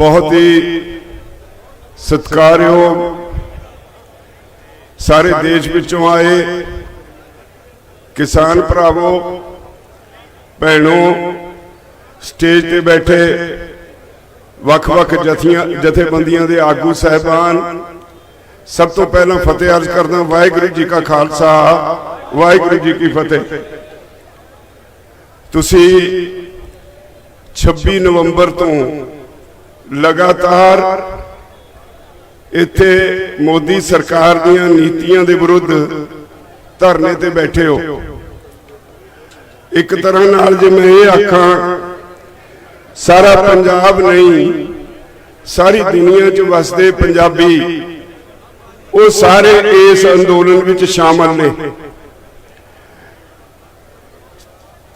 ਬਹੁਤ ਹੀ ਸਤਿਕਾਰਯੋਗ ਸਾਰੇ ਦੇਸ਼ ਵਿੱਚੋਂ ਆਏ ਕਿਸਾਨ ਭਰਾਵੋ, ਭੈਣੋ, ਸਟੇਜ ਤੇ ਬੈਠੇ ਵੱਖ-ਵੱਖ ਜਥੀਆਂ ਜਥੇਬੰਦੀਆਂ ਦੇ ਆਗੂ ਸਹਿਬਾਨ, ਸਭ ਤੋਂ ਪਹਿਲਾਂ ਫਤਿਹ ਅਰਜ਼ ਕਰਦਾ ਵਾਹਿਗੁਰੂ ਜੀ ਕਾ ਖਾਲਸਾ, ਵਾਹਿਗੁਰੂ ਜੀ ਕੀ ਫਤਿਹ। ਤੁਸੀਂ 26 ਨਵੰਬਰ ਤੋਂ ਲਗਾਤਾਰ ਇੱਥੇ ਮੋਦੀ ਸਰਕਾਰ ਦੀਆਂ ਨੀਤੀਆਂ ਦੇ ਵਿਰੁੱਧ ਧਰਨੇ ਤੇ ਬੈਠੇ ਹੋ। ਇੱਕ ਤਰ੍ਹਾਂ ਨਾਲ ਜੇ ਮੈਂ ਇਹ ਆਖਾਂ, ਸਾਰਾ ਪੰਜਾਬ ਨਹੀਂ, ਸਾਰੀ ਦੁਨੀਆ 'ਚ ਵਸਦੇ ਪੰਜਾਬੀ, ਉਹ ਸਾਰੇ ਇਸ ਅੰਦੋਲਨ ਵਿੱਚ ਸ਼ਾਮਲ ਨੇ।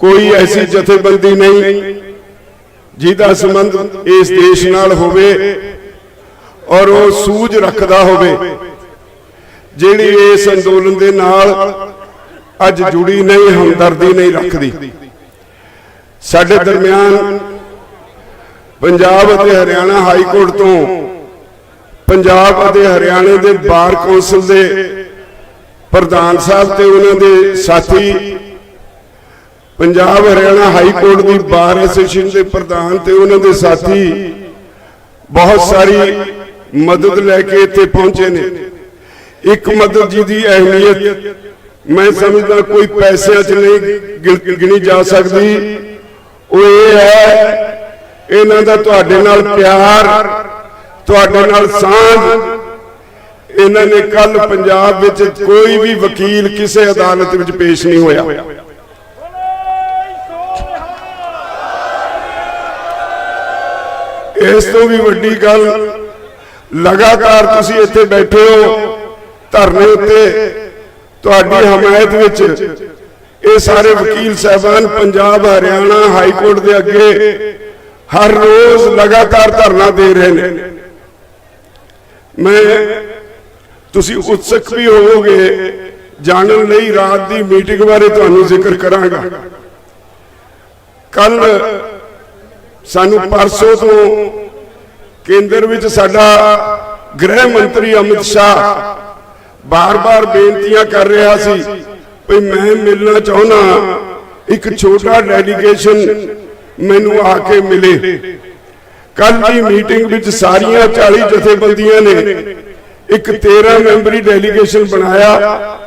ਕੋਈ ਐਸੀ ਜਥੇਬੰਦੀ ਨਹੀਂ ਜਿਹਦਾ ਸੰਬੰਧ ਇਸ ਦੇਸ਼ ਨਾਲ ਹੋਵੇ ਔਰ ਉਹ ਸੂਝ ਰੱਖਦਾ ਹੋਵੇ, ਜਿਹੜੀ ਇਸ ਅੰਦੋਲਨ ਦੇ ਨਾਲ ਅੱਜ ਜੁੜੀ ਨਹੀਂ, ਹਮਦਰਦੀ ਨਹੀਂ ਰੱਖਦੀ। ਸਾਡੇ ਦਰਮਿਆਨ ਪੰਜਾਬ ਅਤੇ ਹਰਿਆਣਾ ਹਾਈ ਕੋਰਟ ਤੋਂ ਪੰਜਾਬ ਅਤੇ ਹਰਿਆਣੇ ਦੇ ਬਾਰ ਕੌਂਸਲ ਦੇ ਪ੍ਰਧਾਨ ਸਾਹਿਬ ਤੇ ਉਹਨਾਂ ਦੇ ਸਾਥੀ ਪੰਜਾਬ ਹਰਿਆਣਾ ਹਾਈ ਕੋਰਟ ਦੀ ਬਾਰ ਐਸੋਸੀਏਸ਼ਨ ਦੇ ਪ੍ਰਧਾਨ ਤੇ ਉਹਨਾਂ ਦੇ ਸਾਥੀ ਬਹੁਤ ਸਾਰੀ ਮਦਦ ਲੈ ਕੇ ਇੱਥੇ ਪਹੁੰਚੇ ਨੇ। ਇੱਕ ਮਦਦ ਜੀ ਦੀ ਅਹਿਮੀਅਤ, ਮੈਂ ਸਮਝਦਾ ਕੋਈ ਪੈਸਿਆਂ 'ਚ ਨਹੀਂ ਗਿਣੀ ਜਾ ਸਕਦੀ। ਉਹ ਇਹ ਹੈ, ਇਹਨਾਂ ਦਾ ਤੁਹਾਡੇ ਨਾਲ ਪਿਆਰ, ਤੁਹਾਡੇ ਨਾਲ ਸਾਂਝ। ਇਹਨਾਂ ਨੇ ਕੱਲ ਪੰਜਾਬ ਵਿੱਚ ਕੋਈ ਵੀ ਵਕੀਲ ਕਿਸੇ ਅਦਾਲਤ ਵਿੱਚ ਪੇਸ਼ ਨਹੀਂ ਹੋਇਆ। ਇਸ ਤੋਂ ਵੀ ਵੱਡੀ ਗੱਲ, ਲਗਾਤਾਰ ਤੁਸੀਂ ਇੱਥੇ ਬੈਠੇ ਹੋ, ਧਰਨੇ ਉੱਤੇ, ਤੁਹਾਡੀ ਹਮਾਇਤ ਵਿੱਚ, ਇਹ ਸਾਰੇ ਵਕੀਲ ਸਹਿਬਾਨ ਪੰਜਾਬ, ਹਰਿਆਣਾ ਹਾਈ ਕੋਰਟ ਦੇ ਅੱਗੇ ਹਰ ਰੋਜ਼ ਲਗਾਤਾਰ ਧਰਨਾ ਦੇ ਰਹੇ ਨੇ। ਮੈਂ, ਤੁਸੀਂ ਉਤਸਕ ਵੀ ਹੋਵੋਗੇ, ਜਾਣਨ ਲਈ ਰਾਤ ਦੀ ਮੀਟਿੰਗ ਬਾਰੇ ਤੁਹਾਨੂੰ ਜ਼ਿਕਰ ਕਰਾਂਗਾ। ਕੱਲ ਸਾਨੂੰ ਪਰਸੋਂ ਤੋਂ ਕੇਂਦਰ ਵਿੱਚ ਸਾਡਾ ਗ੍ਰਹਿ ਮੰਤਰੀ ਅਮਿਤ ਸ਼ਾਹ ਬਾਰ-ਬਾਰ ਬੇਨਤੀਆਂ ਕਰ ਰਿਹਾ ਸੀ ਵੀ ਮੈਂ ਮਿਲਣਾ ਚਾਹੁੰਦਾ ਇੱਕ ਛੋਟਾ ਡੈਲੀਗੇਸ਼ਨ ਮੈਨੂੰ ਆ ਕੇ ਮਿਲੇ। ਕੱਲ ਦੀ ਮੀਟਿੰਗ ਵਿੱਚ ਸਾਰੀਆਂ 40 ਜਥੇਬੰਦੀਆਂ ਨੇ ਇੱਕ 13 ਮੈਂਬਰੀ ਡੈਲੀਗੇਸ਼ਨ ਬਣਾਇਆ,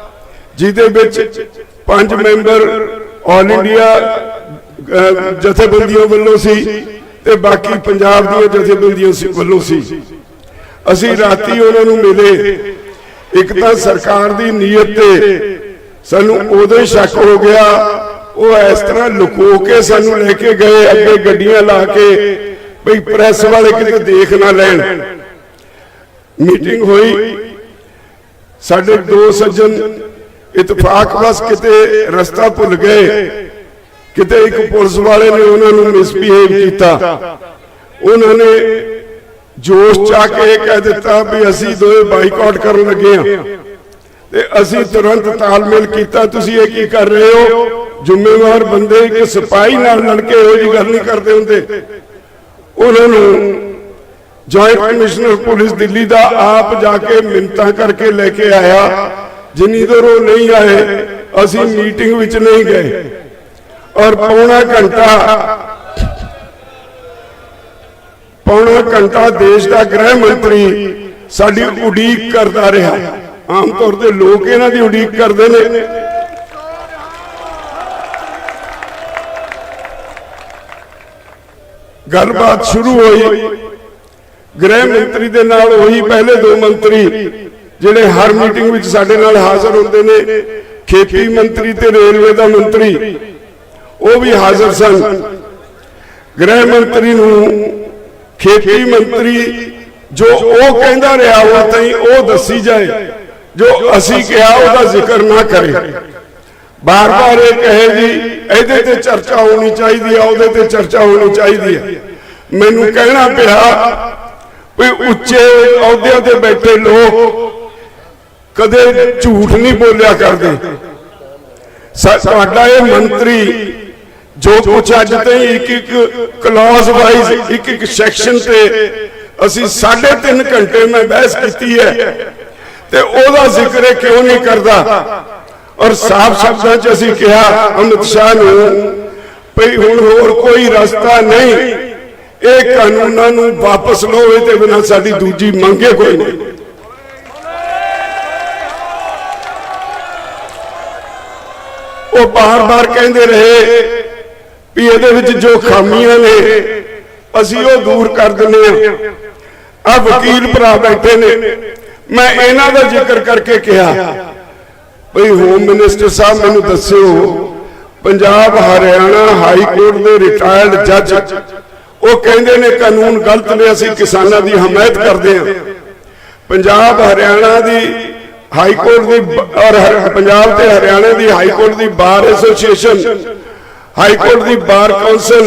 ਜਿਹਦੇ ਵਿੱਚ ਪੰਜ ਮੈਂਬਰ ਆਲ ਇੰਡੀਆ ਜਥੇਬੰਦੀਆਂ ਵੱਲੋਂ ਸੀ ਤੇ ਬਾਕੀ ਪੰਜਾਬ ਦੀਆਂ ਜਥੇਬੰਦੀਆਂ ਸੀ- ਵੱਲੋਂ ਸੀ। ਅਸੀਂ ਰਾਤੀ ਉਹਨਾਂ ਨੂੰ ਮਿਲੇ। ਇੱਕ ਤਾਂ ਸਰਕਾਰ ਦੀ ਨੀਅਤ ਤੇ ਸਾਨੂੰ ਉਦੋਂ ਹੀ ਸ਼ੱਕ ਹੋ ਗਿਆ। ਉਹ ਇਸ ਤਰ੍ਹਾਂ ਲੁਕੋ ਕੇ ਸਾਨੂੰ ਲੈ ਕੇ ਗਏ, ਅੱਗੇ ਗੱਡੀਆਂ ਲਾ ਕੇ ਭਈ ਪ੍ਰੈਸ ਵਾਲੇ ਕਿਤੇ ਦੇਖ ਨਾ ਲੈਣ। ਮੀਟਿੰਗ ਹੋਈ। ਸਾਡੇ ਦੋ ਸੱਜਣ ਇਤਫ਼ਾਕ ਬਸ ਕਿਤੇ ਰਸਤਾ ਭੁੱਲ ਗਏ। ਕਿਤੇ ਇੱਕ ਪੁਲਿਸ ਵਾਲੇ ਨੇ ਉਹਨਾਂ ਨੂੰ ਮਿਸਬੀਹੇਵ ਕੀਤਾ। ਉਹਨਾਂ ਨੇ ਜੋਸ਼ ਚ ਕੇ ਕਹਿ ਦਿੱਤਾ ਵੀ ਅਸੀਂ ਦੋਵੇਂ ਬਾਈਕਾਟ ਕਰਨ ਲੱਗੇ ਹਾਂ। ਤੇ ਅਸੀਂ ਤੁਰੰਤ ਤਾਲਮੇਲ ਕੀਤਾ, ਤੁਸੀਂ ਇਹ ਕੀ ਕਰ ਰਹੇ ਹੋ? ਜ਼ਿੰਮੇਵਾਰ ਬੰਦੇ ਇੱਕ ਸਿਪਾਹੀ ਨਾਲ ਲੜ ਕੇ ਇਹੋ ਜਿਹੀ ਗੱਲ ਨਹੀਂ ਕਰਦੇ ਹੁੰਦੇ। ਉਹਨਾਂ ਨੂੰ ਜੁਆਇੰਟ ਕਮਿਸ਼ਨਰ ਪੁਲਿਸ ਦਿੱਲੀ ਦਾ ਆਪ ਜਾ ਕੇ ਮਿੰਤਾਂ ਕਰਕੇ ਲੈ ਕੇ ਆਇਆ। ਜਿੰਨੀ ਦੇਰ ਉਹ ਨਹੀਂ ਆਏ, ਅਸੀਂ ਮੀਟਿੰਗ ਵਿੱਚ ਨਹੀਂ ਗਏ। ਔਰ ਪੌਣਾ ਘੰਟਾ ਪੌਣਾ ਘੰਟਾ ਦੇਸ਼ ਦਾ ਗ੍ਰਹਿ ਮੰਤਰੀ ਸਾਡੀ ਉਡੀਕ ਕਰਦਾ ਰਿਹਾ। ਆਮ ਤੌਰ ਤੇ ਲੋਕ ਇਹਨਾਂ ਦੀ ਉਡੀਕ ਕਰਦੇ ਨੇ। ਗੱਲਬਾਤ ਸ਼ੁਰੂ ਹੋਈ। ਗ੍ਰਹਿ ਮੰਤਰੀ ਦੇ ਨਾਲ ਉਹੀ ਪਹਿਲੇ ਦੋ ਮੰਤਰੀ ਜਿਹੜੇ ਹਰ ਮੀਟਿੰਗ ਵਿੱਚ ਸਾਡੇ ਨਾਲ ਹਾਜ਼ਰ ਹੁੰਦੇ ਨੇ। ਖੇਤੀ ਮੰਤਰੀ ਤੇ ਰੇਲਵੇ ਦਾ ਮੰਤਰੀ। ਉਹ ਵੀ ਹਾਜ਼ਰ ਸਨ। ਗ੍ਰਹਿ ਮੰਤਰੀ ਨੂੰ, ਖੇਤੀ ਮੰਤਰੀ ਜੋ ਉਹ ਕਹਿੰਦਾ ਰਿਹਾ ਉਹ ਤਾਈ ਉਹ ਦੱਸੀ ਜਾਏ, ਜੋ ਅਸੀਂ ਕਿਹਾ ਉਹਦਾ ਜ਼ਿਕਰ ਨਾ ਕਰੇ। ਬਾਰ-ਬਾਰ ਇਹ ਕਹੇ ਜੀ, ਇਹਦੇ ਤੇ ਚਰਚਾ ਹੋਣੀ ਚਾਹੀਦੀ ਆ, ਉਹਦੇ ਤੇ ਚਰਚਾ ਹੋਣੀ ਚਾਹੀਦੀ ਹੈ ਮੈਨੂੰ ਕਹਿਣਾ ਪਿਆ ਵੀ ਉੱਚੇ ਅਹੁਦਿਆਂ ਤੇ ਬੈਠੇ ਲੋਕ ਕਦੇ ਝੂਠ ਨਹੀਂ ਬੋਲਿਆ ਕਰਦੇ। ਸਾਡਾ ਇਹ ਮੰਤਰੀ ਜੋ ਕੁਝ ਅੱਜ ਤਾਈਂ ਇੱਕ ਇੱਕ ਕਲੌਜ਼ ਵਾਈਜ਼ ਇੱਕ ਇੱਕ ਸੈਕਸ਼ਨ ਤੇ ਅਸੀਂ 3.5 ਘੰਟੇ ਮੈਂ ਬਹਿਸ ਕੀਤੀ ਹੈ ਤੇ ਉਹਦਾ ਜ਼ਿਕਰ ਕਿਉਂ ਨਹੀਂ ਕਰਦਾ? ਔਰ ਸਾਫ਼ ਸ਼ਬਦਾਂ 'ਚ ਅਸੀਂ ਕਿਹਾ, ਅਮਿਤ ਸ਼ਾਹ ਨੂੰ ਭਈ ਹੁਣ ਹੋਰ ਕੋਈ ਰਸਤਾ ਨਹੀਂ, ਇਹ ਕਾਨੂੰਨਾਂ ਨੂੰ ਵਾਪਸ ਲਓ ਇਹ ਤੇ ਬਿਨਾਂ ਸਾਡੀ ਦੂਜੀ ਮੰਗੇ ਕੋਈ ਨਹੀਂ। ਉਹ ਬਾਰ-ਬਾਰ ਕਹਿੰਦੇ ਰਹੇ ਵੀ ਇਹਦੇ ਵਿੱਚ ਜੋ ਖਾਮੀਆਂ ਨੇ ਅਸੀਂ ਉਹ ਦੂਰ ਕਰ ਦਿੰਦੇ ਆ ਆ ਵਕੀਲ ਭਰਾ ਬੈਠੇ ਨੇ। ਮੈਂ ਇਹਨਾਂ ਦਾ ਜ਼ਿਕਰ ਕਰਕੇ ਕਿਹਾ ਭਈ ਹੋਮ ਮਿਨਿਸਟਰ ਸਾਹਿਬ ਮੈਨੂੰ ਦੱਸਿਓ ਪੰਜਾਬ ਹਰਿਆਣਾ ਹਾਈ ਕੋਰਟ ਦੇ ਰਿਟਾਇਰਡ ਜੱਜ ਉਹ ਕਹਿੰਦੇ ਨੇ ਕਾਨੂੰਨ ਗਲਤ ਨੇ ਅਸੀਂ ਕਿਸਾਨਾਂ ਦੀ ਹਮਾਇਤ ਕਰਦੇ ਹਾਂ। ਪੰਜਾਬ ਹਰਿਆਣਾ ਦੀ ਹਾਈ ਕੋਰਟ ਦੀ ਔਰ ਪੰਜਾਬ ਤੇ ਹਰਿਆਣਾ ਦੀ ਹਾਈ ਕੋਰਟ ਦੀ ਬਾਰ ਐਸੋਸੀਏਸ਼ਨ ਹਾਈ ਕੋਰਟ ਦੀ ਬਾਰ ਕੌਂਸਲ।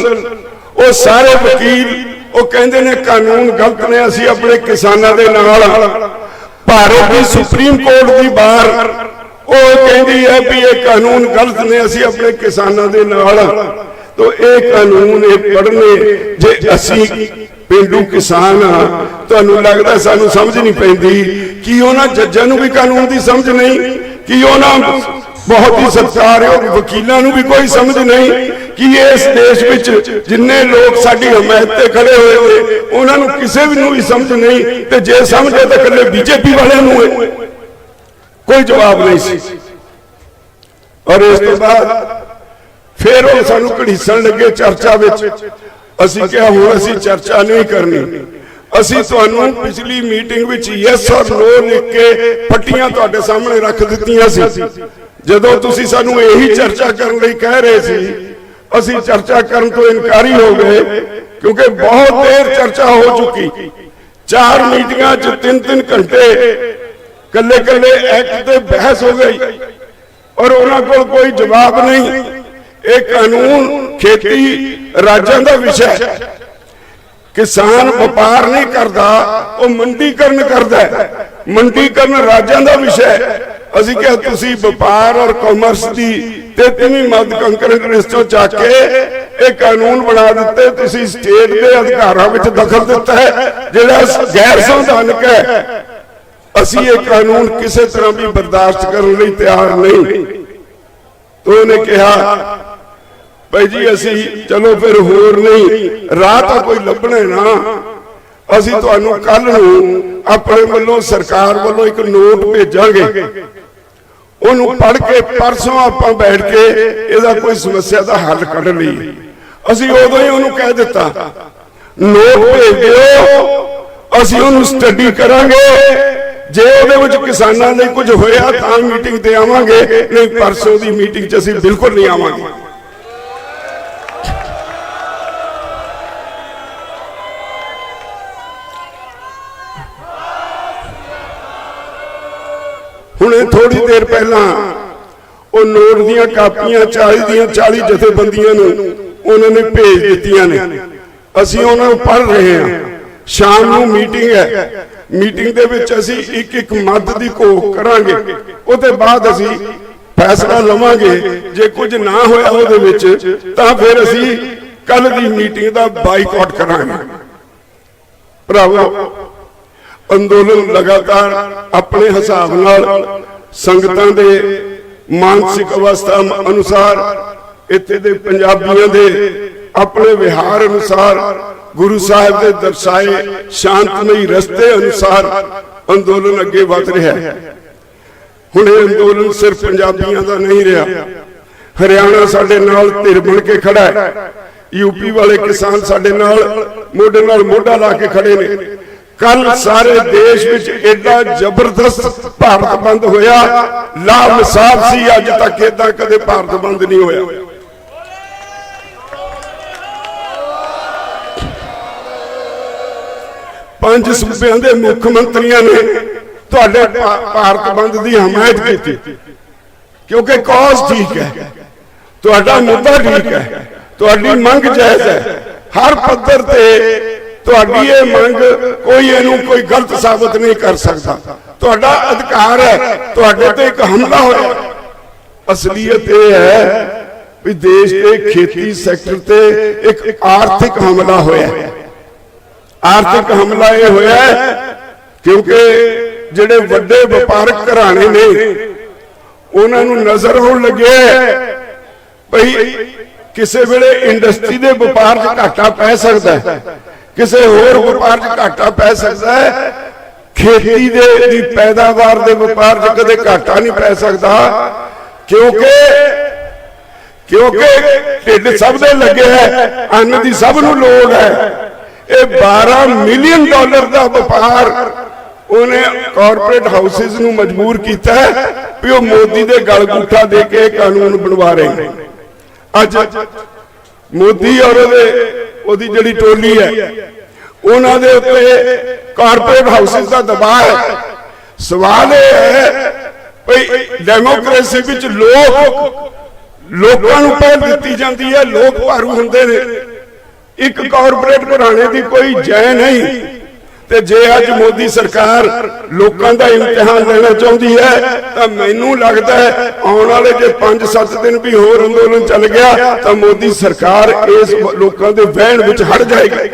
ਉਹ ਸਾਰੇ ਵਕੀਲ ਉਹ ਕਹਿੰਦੇ ਨੇ ਕਾਨੂੰਨ ਗਲਤ ਨੇ ਅਸੀਂ ਆਪਣੇ ਕਿਸਾਨਾਂ ਦੇ ਨਾਲ। ਭਾਰਤ ਦੀ ਸੁਪਰੀਮ ਕੋਰਟ ਦੀ ਬਾਰ। ਉਹ ਕਹਿੰਦੀ ਹੈ ਵੀ ਇਹ ਕਾਨੂੰਨ ਗਲਤ ਨੇ ਅਸੀਂ ਆਪਣੇ ਕਿਸਾਨਾਂ ਦੇ ਨਾਲ। ਤੋ ਇਹ ਕਾਨੂੰਨ ਇਹ ਪੜ੍ਹਨੇ ਜੇ ਅਸੀਂ ਪਿੰਡੂ ਕਿਸਾਨ ਆ ਤੁਹਾਨੂੰ ਲੱਗਦਾ ਸਾਨੂੰ ਸਮਝ ਨਹੀਂ ਪੈਂਦੀ ਕੀ ਉਹਨਾਂ ਜੱਜਾਂ ਨੂੰ ਵੀ ਕਾਨੂੰਨ ਦੀ ਸਮਝ ਨਹੀਂ ਕੀ ਉਹਨਾਂ ਬਹੁਤ ਹੀ ਸਤਿਕਾਰਯੋਗ ਵਕੀਲਾਂ ਨੂੰ ਵੀ ਕੋਈ ਸਮਝ ਨਹੀਂ ਕਿ ਇਸ ਦੇਸ਼ ਵਿੱਚ ਜਿੰਨੇ ਲੋਕ ਸਾਡੀ ਹਮਾਇਤ ਤੇ ਖੜੇ ਹੋਏ ਨੇ ਉਹਨਾਂ ਨੂੰ ਕਿਸੇ ਵੀ ਨੂੰ ਵੀ ਸਮਝ ਨਹੀਂ ਤੇ ਜੇ ਸਮਝੇ ਤਾਂ ਇਕੱਲੇ ਬੀਜੇਪੀ ਵਾਲਿਆਂ ਨੂੰ ਹੈ। ਕੋਈ ਜਵਾਬ ਨਹੀਂ ਸੀ। ਔਰ ਇਸ ਤੋਂ ਬਾਅਦ ਫਿਰ ਉਹ ਸਾਨੂੰ ਘੜੀਸਣ ਲੱਗੇ ਚਰਚਾ ਵਿੱਚ। ਅਸੀਂ ਕਿਹਾ ਹੁਣ ਅਸੀਂ ਚਰਚਾ ਨਹੀਂ ਕਰਨੀ। ਅਸੀਂ ਤੁਹਾਨੂੰ ਪਿਛਲੀ ਮੀਟਿੰਗ ਵਿੱਚ ਯੈਸ ਔਰ ਨੋ ਲਿਖ ਕੇ ਪੱਟੀਆਂ ਤੁਹਾਡੇ ਸਾਹਮਣੇ ਰੱਖ ਦਿੱਤੀਆਂ ਸੀ। ਜਦੋਂ ਤੁਸੀਂ ਸਾਨੂੰ ਇਹੀ ਚਰਚਾ ਕਰਨ ਲਈ ਕਹਿ ਰਹੇ ਸੀ, ਅਸੀਂ ਚਰਚਾ ਕਰਨ ਤੋਂ ਇਨਕਾਰੀ ਹੋ ਗਏ, ਕਿਉਂਕਿ ਬਹੁਤ ਦੇਰ ਚਰਚਾ ਹੋ ਚੁੱਕੀ। ਚਾਰ ਮੀਟਿੰਗਾਂ 'ਚ ਤਿੰਨ ਤਿੰਨ ਘੰਟੇ ਕੱਲੇ ਕੱਲੇ ਐਕਟ ਤੇ ਬਹਿਸ ਹੋ ਗਈ। ਔਰ ਉਹਨਾਂ ਕੋਲ ਕੋਈ ਜਵਾਬ ਨਹੀਂ। ਇਹ ਕਾਨੂੰਨ ਖੇਤੀ ਰਾਜਾਂ ਦਾ ਵਿਸ਼ਾ ਹੈ। ਕਿਸਾਨ ਵਪਾਰ ਨਹੀਂ ਕਰਦਾ, ਉਹ ਮੰਡੀਕਰਨ ਕਰਦਾ ਮੰਡੀਕਰਨ ਰਾਜਾਂ ਦਾ ਵਿਸ਼ਾ ਹੈ। ਅਸੀਂ ਕਿਹਾ, ਤੁਸੀਂ ਵਪਾਰ ਔਰ ਕਾਮਰਸ ਦੀ ਤੇ ਤਿੰਨੀ ਮੱਧ ਕੰਕਰੈਂਟ ਲਿਸਟੋਂ ਚੱਕ ਕੇ ਇਹ ਕਾਨੂੰਨ ਬਣਾ ਦਿੱਤੇ। ਤੁਸੀਂ ਸਟੇਟ ਦੇ ਅਧਿਕਾਰਾਂ ਵਿੱਚ ਦਖਲ ਦਿੱਤਾ ਹੈ, ਜਿਹੜਾ ਗੈਰ ਸੰਵਿਧਾਨਕ ਹੈ। ਅਸੀਂ ਇਹ ਕਾਨੂੰਨ ਕਿਸੇ ਤਰ੍ਹਾਂ ਵੀ ਬਰਦਾਸ਼ਤ ਕਰਨ ਲਈ ਤਿਆਰ ਨਹੀਂ। ਤੋ ਉਹਨੇ ਕਿਹਾ ਭਾਈ ਜੀ, ਅਸੀਂ ਚਲੋ ਫਿਰ ਹੋਰ ਨਹੀਂ। ਰਾਹ ਤਾਂ ਕੋਈ ਲੱਭਣਾ ਨਾ। ਅਸੀਂ ਤੁਹਾਨੂੰ ਕੱਲ ਨੂੰ ਆਪਣੇ ਵੱਲੋਂ ਸਰਕਾਰ ਵੱਲੋਂ ਇੱਕ ਨੋਟ ਭੇਜਾਂਗੇ। ਉਹਨੂੰ ਪੜ੍ਹ ਕੇ ਪਰਸੋਂ ਆਪਾਂ ਬੈਠ ਕੇ ਇਹਦਾ ਕੋਈ ਸਮੱਸਿਆ ਦਾ ਹੱਲ ਕੱਢ ਲਈ ਅਸੀਂ ਉਦੋਂ ਹੀ ਉਹਨੂੰ ਕਹਿ ਦਿੱਤਾ, ਨੋਟ ਭੇਜ ਦਿਓ, ਅਸੀਂ ਉਹਨੂੰ ਸਟੱਡੀ ਕਰਾਂਗੇ। ਜੇ ਉਹਦੇ ਵਿੱਚ ਕਿਸਾਨਾਂ ਲਈ ਕੁਝ ਹੋਇਆ ਤਾਂ ਮੀਟਿੰਗ ਤੇ ਆਵਾਂਗੇ, ਨਹੀਂ ਪਰਸੋਂ ਦੀ ਮੀਟਿੰਗ 'ਚ ਅਸੀਂ ਬਿਲਕੁਲ ਨਹੀਂ ਆਵਾਂਗੇ। ਹੁਣੇ ਥੋੜੀ ਦੇਰ ਪਹਿਲਾਂ ਉਹ ਨੋਟ ਦੀਆਂ ਕਾਪੀਆਂ 40 ਦੀਆਂ 40 ਜਥੇਬੰਦੀਆਂ ਨੂੰ ਉਹਨਾਂ ਨੇ ਭੇਜ ਦਿੱਤੀਆਂ ਨੇ। ਅਸੀਂ ਉਹਨਾਂ ਨੂੰ ਪੜ੍ਹ ਰਹੇ ਹਾਂ। ਸ਼ਾਮ ਨੂੰ ਮੀਟਿੰਗ ਹੈ। ਮੀਟਿੰਗ ਦੇ ਵਿੱਚ ਅਸੀਂ ਇੱਕ ਇੱਕ ਮੱਦ ਦੀ ਘੋਖ ਕਰਾਂਗੇ। ਉਹਦੇ ਬਾਅਦ ਅਸੀਂ ਫੈਸਲਾ ਲਵਾਂਗੇ। ਜੇ ਕੁਝ ਨਾ ਹੋਇਆ ਉਹਦੇ ਵਿੱਚ ਤਾਂ ਫਿਰ ਅਸੀਂ ਕੱਲ ਦੀ ਮੀਟਿੰਗ ਦਾ ਬਾਈਕਾਟ ਕਰਾਂਗੇ। ਭਰਾਵੋ ਅੰਦੋਲਨ ਲਗਾਤਾਰ ਆਪਣੇ ਹਿਸਾਬ ਨਾਲ ਸੰਗਤਾਂ ਦੇ ਮਾਨਸਿਕ ਅਵਸਥਾ ਅਨੁਸਾਰ ਇੱਥੇ ਦੇ ਪੰਜਾਬੀਆਂ ਦੇ ਆਪਣੇ ਵਿਹਾਰ ਅਨੁਸਾਰ ਗੁਰੂ ਸਾਹਿਬ ਦੇ ਦਰਸਾਏ ਸ਼ਾਂਤਮਈ ਰਸਤੇ ਅਨੁਸਾਰ ਅੰਦੋਲਨ ਅੱਗੇ ਵਧ ਰਿਹਾ ਹੈ। ਹੁਣ ਇਹ ਅੰਦੋਲਨ ਸਿਰਫ ਪੰਜਾਬੀਆਂ ਦਾ ਨਹੀਂ ਰਿਹਾ। ਹਰਿਆਣਾ ਸਾਡੇ ਨਾਲ ਧਿਰ ਬਣ ਕੇ ਖੜਾ ਹੈ। ਯੂਪੀ ਵਾਲੇ ਕਿਸਾਨ ਸਾਡੇ ਨਾਲ ਮੋਢੇ ਨਾਲ ਮੋਢਾ ਲਾ ਕੇ ਖੜੇ ਨੇ। ਕੱਲ ਸਾਰੇ ਦੇਸ਼ ਵਿੱਚ ਐਡਾ ਜ਼ਬਰਦਸਤ ਭਾਰਤ ਬੰਦ ਹੋਇਆ। ਲਾ ਮਿਸਾਲ ਸੀ ਅੱਜ ਤੱਕ ਏਦਾਂ ਕਦੇ ਭਾਰਤ ਬੰਦ ਨਹੀਂ ਹੋਇਆ। ਪੰਜ ਸੂਬਿਆਂ ਦੇ ਮੁੱਖ ਮੰਤਰੀਆਂ ਨੇ ਤੁਹਾਡੇ ਭਾਰਤ ਬੰਦ ਦੀ ਹਮਾਇਤ ਕੀਤੀ। ਕਿਉਂਕਿ ਕੌਜ਼ ਠੀਕ ਹੈ। ਤੁਹਾਡਾ ਮੁੱਦਾ ਠੀਕ ਹੈ। ਤੁਹਾਡੀ ਮੰਗ ਜਾਇਜ਼ ਹੈ। ਹਰ ਪੱਧਰ ਤੇ ਤੁਹਾਡੀ ਇਹ ਮੰਗ ਕੋਈ ਇਹਨੂੰ ਕੋਈ ਗਲਤ ਸਾਬਤ ਨਹੀਂ ਕਰ ਸਕਦਾ। ਤੁਹਾਡਾ ਅਧਿਕਾਰ ਹੈ, ਤੁਹਾਡੇ ਤੇ ਇੱਕ ਹਮਲਾ ਹੋਇਆ। ਅਸਲੀਅਤ ਇਹ ਹੈ ਵੀ ਦੇਸ਼ ਦੇ ਖੇਤੀ ਸੈਕਟਰ ਤੇ ਇੱਕ ਆਰਥਿਕ ਹਮਲਾ ਹੋਇਆ ਆਰਥਿਕ ਹਮਲਾ ਇਹ ਹੋਇਆ ਕਿਉਂਕਿ ਜਿਹੜੇ ਵੱਡੇ ਵਪਾਰਕ ਘਰਾਣੇ ਨੇ, ਉਹਨਾਂ ਨੂੰ ਨਜ਼ਰ ਹੋਣ ਲੱਗਿਆ ਹੈ ਭਈ ਕਿਸੇ ਵੇਲੇ ਇੰਡਸਟਰੀ ਦੇ ਵਪਾਰ 'ਚ ਘਾਟਾ ਪੈ ਸਕਦਾ ਹੈ। ਕਿਸੇ ਹੋਰ ਵਪਾਰ 'ਚ ਘਾਟਾ ਪੈ ਸਕਦਾ ਹੈ? ਖੇਤੀ ਦੇ ਦੀ ਪੈਦਾਵਾਰ ਦੇ ਵਪਾਰ 'ਚ ਕਦੇ ਘਾਟਾ ਨਹੀਂ ਪੈ ਸਕਦਾ। ਕਿਉਂਕਿ ਕਿਉਂਕਿ ਢਿੱਡ ਸਭ ਦੇ ਲੱਗਿਆ ਹੈ, ਅੰਨ ਦੀ ਸਭ ਨੂੰ ਲੋੜ ਹੈ। ਇਹ 12 ਮਿਲੀਅਨ ਡਾਲਰ ਦਾ ਵਪਾਰ ਉਹਨੇ ਕਾਰਪੋਰੇਟ ਹਾਊਸਿਸ ਨੂੰ ਮਜਬੂਰ ਕੀਤਾ ਵੀ ਉਹ ਮੋਦੀ ਦੇ ਗਲ ਗੁੱਠਾ ਦੇ ਕੇ ਕਾਨੂੰਨ ਬਣਵਾ ਰਹੇ ਨੇ। ਅੱਜ ਮੋਦੀ ਔਰ ਉਹਦੇ, ਉਹਦੀ ਜਿਹੜੀ ਟੋਲੀ ਹੈ, ਉਹਨਾਂ ਦੇ ਉੱਤੇ ਕਾਰਪੋਰੇਟ ਹਾਊਸਿਸ ਦਾ ਦਬਾਅ ਹੈ। ਸਵਾਲ ਇਹ ਹੈ ਭਈ ਡੈਮੋਕ੍ਰੇਸੀ ਵਿੱਚ ਲੋਕ, ਲੋਕਾਂ ਨੂੰ ਪਹਿਲ ਦਿੱਤੀ ਜਾਂਦੀ ਹੈ, ਲੋਕ ਭਾਰੂ ਹੁੰਦੇ ਨੇ। ਇੱਕ ਕਾਰਪੋਰੇਟ ਘਰਾਣੇ ਦੀ ਕੋਈ ਜੈ ਨਹੀਂ। ਤੇ ਜੇ ਅੱਜ ਮੋਦੀ ਸਰਕਾਰ ਲੋਕਾਂ ਦਾ ਇਮਤਿਹਾਨ ਲੈਣਾ ਚਾਹੁੰਦੀ ਹੈ, ਤਾਂ ਮੈਨੂੰ ਲੱਗਦਾ ਹੈ ਆਉਣ ਵਾਲੇ ਜੇ 5-7 ਦਿਨ ਵੀ ਹੋਰ ਅੰਦੋਲਨ ਚੱਲ ਗਿਆ, ਤਾਂ ਮੋਦੀ ਸਰਕਾਰ ਇਸ ਲੋਕਾਂ ਦੇ ਵਹਿਣ ਵਿੱਚ ਹਟ ਜਾਏਗੀ।